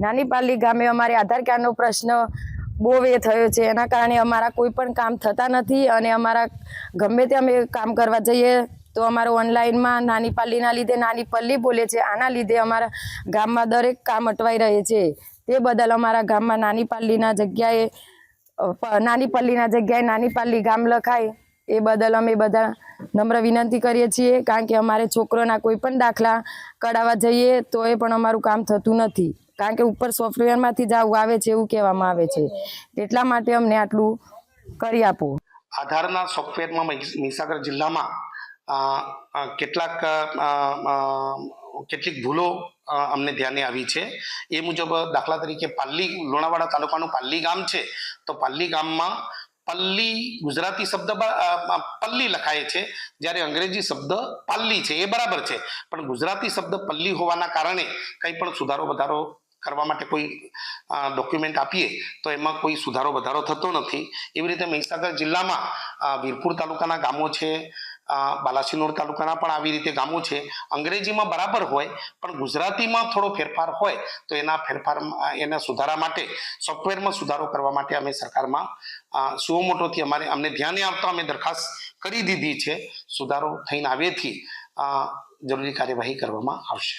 નાની પાલી ગામે અમારે આધાર કાર્ડનો પ્રશ્ન બહુ એ થયો છે. એના કારણે અમારા કોઈ પણ કામ થતા નથી અને અમારા ગમે તે અમે કામ કરવા જઈએ તો અમારો ઓનલાઈનમાં નાની પાલીના લીધે નાની પલ્લી બોલે છે. આના લીધે અમારા ગામમાં દરેક કામ અટવાઈ રહે છે. તે બદલ અમારા ગામમાં નાની પાલીના જગ્યાએ નાની પલ્લીના જગ્યાએ નાની પાલી ગામ લખાય. એ બદલ અમે બધા નમ્ર વિનંતી કરીએ છીએ, કારણ કે અમારે છોકરોના કોઈ પણ દાખલા કઢાવવા જઈએ તો એ પણ અમારું કામ થતું નથી. કારણ કે ઉપર સોફ્ટવેરમાંથી જ આવું આવે છે એવું કહેવામાં આવે છે. એટલા માટે અમને આટલું કરી આપો. આધારના સોફ્ટવેરમાં મહી- મહીસાગર જિલ્લામાં કેટલાક કેટલીક ભૂલો અમને ધ્યાને આવી છે. એ મુજબ દાખલા તરીકે પાલ્લી, લુણાવાડા તાલુકાનું પાલ્લી ગામ છે. તો પાલ્લી ગામમાં પલ્લી ગુજરાતી શબ્દ પલ્લી લખાય છે. જ્યારે અંગ્રેજી શબ્દ પાલ્લી છે, એ બરાબર છે. પણ ગુજરાતી શબ્દ પલ્લી હોવાના કારણે કંઈ પણ સુધારો વધારો કરવા માટે કોઈ ડોક્યુમેન્ટ આપીએ, તો એમાં કોઈ સુધારો વધારો થતો નથી. એવી રીતે મહીસાગર જિલ્લામાં વીરપુર તાલુકાના ગામો છે બાલાસિનોર તાલુકાના પણ આવી રીતે ગામો છે. અંગ્રેજીમાં બરાબર હોય, પણ ગુજરાતીમાં થોડો ફેરફાર હોય, તો એના ફેરફાર એના સુધારા માટે, સોફ્ટવેરમાં સુધારો કરવા માટે અમે સરકારમાં સુઓ મોટોથી અમારે, અમને ધ્યાને આવતા અમે દરખાસ્ત કરી દીધી છે. સુધારો થઈને આવેથી જરૂરી કાર્યવાહી કરવામાં આવશે.